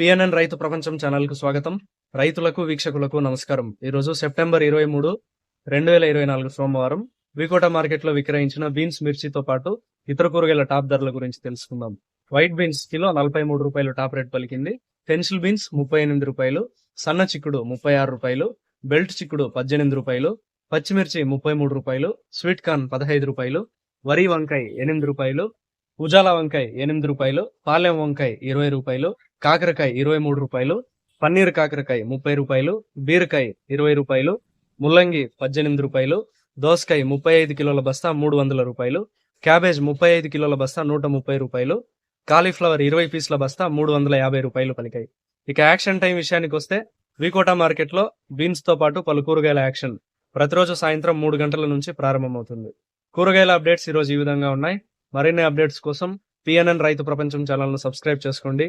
PNN రైతు ప్రపంచం ఛానల్కు స్వాగతం. రైతులకు వీక్షకులకు నమస్కారం. ఈరోజు సెప్టెంబర్ ఇరవై మూడు రెండు వేల ఇరవై నాలుగు సోమవారం వికోట మార్కెట్లో విక్రయించిన బీన్స్ మిర్చితో పాటు ఇతర కూరగాయల టాప్ ధరల గురించి తెలుసుకుందాం. వైట్ బీన్స్ కిలో నలభై మూడు రూపాయలు టాప్ రేట్ పలికింది. పెన్సిల్ బీన్స్ ముప్పై ఎనిమిది రూపాయలు సన్న చిక్కుడు ముప్పై ఆరు రూపాయలు బెల్ట్ చిక్కుడు పద్దెనిమిది రూపాయలు పచ్చిమిర్చి ముప్పై మూడు రూపాయలు స్వీట్ కార్న్ పదహైదు రూపాయలు వరి వంకాయ ఎనిమిది రూపాయలు ఉజాల వంకాయ ఎనిమిది రూపాయలు పాలెం వంకాయ ఇరవై రూపాయలు కాకరకాయ ఇరవై మూడు రూపాయలు పన్నీర్ కాకరకాయ ముప్పై రూపాయలు బీరకాయ ఇరవై రూపాయలు ముల్లంగి పద్దెనిమిది రూపాయలు దోసకాయ ముప్పై ఐదు కిలోల బస్తా మూడు వందల రూపాయలు క్యాబేజ్ ముప్పై ఐదు కిలోల బస్తా నూట ముప్పై రూపాయలు కాలీఫ్లవర్ ఇరవై పీసుల బస్తా మూడు వందల యాభై రూపాయలు పలికాయి. ఇక యాక్షన్ టైం విషయానికి వస్తే వికోటా మార్కెట్లో బీన్స్తో పాటు పలు కూరగాయల యాక్షన్ ప్రతిరోజు సాయంత్రం మూడు గంటల నుంచి ప్రారంభమవుతుంది. కూరగాయల అప్డేట్స్ ఈరోజు ఈ విధంగా ఉన్నాయి. మరిన్ని అప్డేట్స్ కోసం పిఎన్ఎన్ రైతు ప్రపంచం ఛానల్ను సబ్స్క్రైబ్ చేసుకోండి.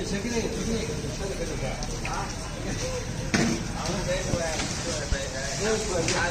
啊？你看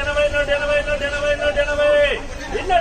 ఎనభై ఎనభై ఎనభై ఎనభై.